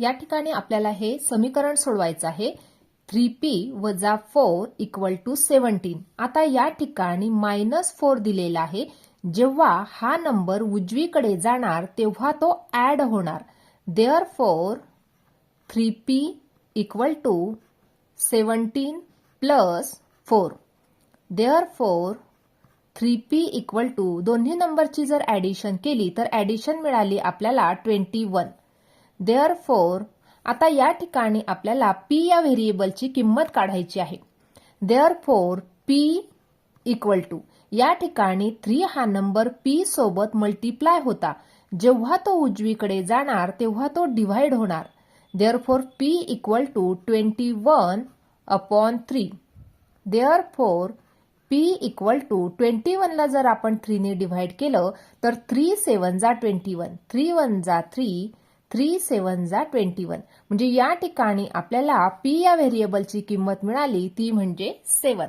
या ठिकाणी आपल्याला हे समीकरण सोडवायचं आहे. थ्री पी वजा फोर इक्वल टू सेवन्टीन आता या ठिकाणी मायनस फोर दिलेला आहे. जेव्हा हा नंबर उजवीकडे जाणार तेव्हा तो ऍड होणार. There four three P equal to seventeen plus four there four three P equal to दोन्ही नंबरची जर ॲडिशन केली तर ॲडिशन मिळाली आपल्याला ट्वेंटी वन देअर फोर आता या ठिकाणी आपल्याला पी या व्हेरिएबलची किंमत काढायची आहे. There four P equal to या ठिकाणी थ्री हा नंबर पी सोबत मल्टिप्लाय होता. जेव्हा तो उजवीकडे जाणार तेव्हा तो डिव्हाइड होणार. There four P equal to twenty one upon three there four P equal to twenty वनला जर आपण थ्रीने डिव्हाइड केलं तर थ्री सेवन जा ट्वेंटी वन थ्री वन जा थ्री थ्री सेवन जा ट्वेंटी वन. म्हणजे या ठिकाणी आपल्याला पी या व्हेरिएबलची किंमत मिळाली ती म्हणजे सेवन